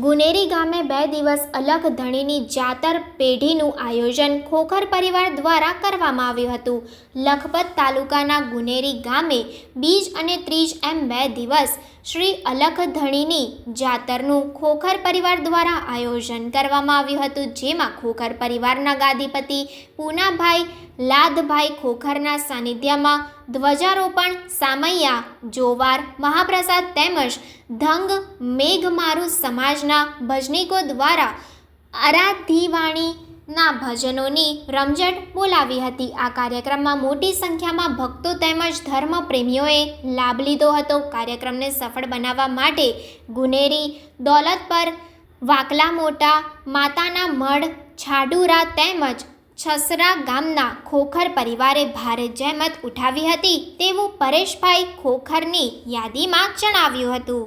ગુનેરી ગામે બે દિવસ અલગ ધણીની જાતર પેઢીનું આયોજન ખોખર પરિવાર દ્વારા કરવામાં આવ્યું હતું. લખપત તાલુકાના ગુનેરી ગામે બીજ અને ત્રીજ એમ બે દિવસ શ્રી અલખ ધણીની જાતરનું ખોખર પરિવાર દ્વારા આયોજન કરવામાં આવ્યું હતું, જેમાં ખોખર પરિવારના ગાદીપતિ પૂનાભાઈ લાદભાઈ ખોખરના સાનિધ્યમાં ધ્વજારોપણ, સામૈયા, જોવાર, મહાપ્રસાદ તેમજ ધંગ, મેઘમારુ સમાજના ભજનીકો દ્વારા આરાધીવાણીના ભજનોની રમઝટ બોલાવી હતી. આ કાર્યક્રમમાં મોટી સંખ્યામાં ભક્તો તેમજ ધર્મપ્રેમીઓએ લાભ લીધો હતો. કાર્યક્રમને સફળ બનાવવા માટે ગુનેરી, દોલત પર વાકલા મોટા, માતાના મઢ, છાડુરા તેમજ છસરા ગામના ખોખર પરિવારે ભારે જહેમત ઉઠાવી હતી તેવું પરેશભાઈ ખોખરની યાદીમાં જણાવ્યું હતું.